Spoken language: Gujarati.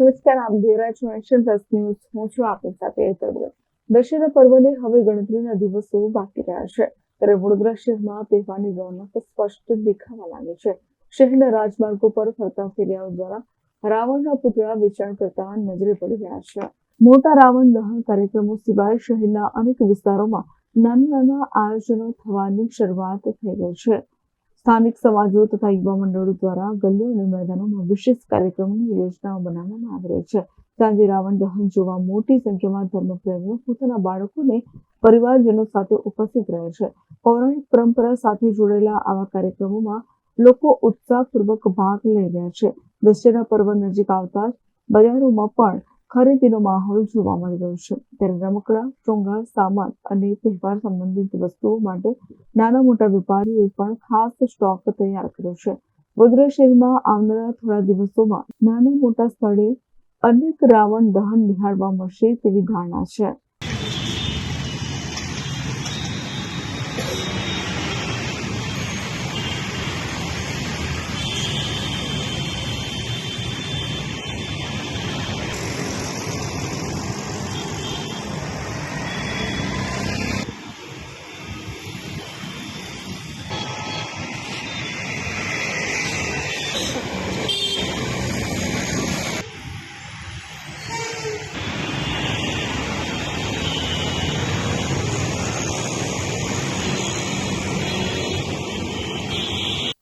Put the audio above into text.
નમસ્કાર આપ જોઈ છો એશિયન પ્લસ ન્યૂઝ. હું છું આપની સાથે હેતલ દશેરા પર્વને હવે ગણતરીના દિવસો બાકી રહ્યા છે. ત્યારે વડોદરા શહેરમાં તહેવારની રોનક સ્પષ્ટ દેખાવા લાગે છે. શહેરના રાજમાર્ગો પર ફરતા ફેરિયાઓ દ્વારા રાવણના પુતળા વેચાણ કરતા નજરે પડી રહ્યા છે. મોટા રાવણ દહન કાર્યક્રમો સિવાય શહેરના અનેક વિસ્તારોમાં નાના નાના આયોજનો થવાની શરૂઆત થઈ ગઈ છે. સ્થાનિક સમાજો તથા યુવા મંડળો દ્વારા ગલીઓ અને મેદાનોમાં વિશેષ કાર્યક્રમોની યોજનાઓ બનાવવામાં આવી રહી છે સાંજે રાવણ દહન જોવા મોટી સંખ્યામાં ધર્મપ્રેમીઓ પોતાના બાળકોને પરિવારજનો સાથે ઉપસ્થિત રહે છે। પૌરાણિક પરંપરા સાથે જોડેલા આવા કાર્યક્રમોમાં લોકો ઉત્સાહપૂર્વક ભાગ લઈ રહ્યા છે। દશેરા પર્વ નજીક આવતા જ બજારોમાં પણ ખરીદીનો માહોલ જોવા મળી રહ્યો છે. ત્યારે રમકડા, શૃંગાર, સામાન અને તહેવાર સંબંધિત વસ્તુઓ માટે નાના મોટા વેપારીઓએ પણ ખાસ સ્ટોક તૈયાર કર્યો છે. વડોદરા શહેરમાં આવનારા થોડા દિવસોમાં નાના મોટા સ્થળે અનેક રાવણ દહન નિહાળવા મળશે તેવી ધારણા છે.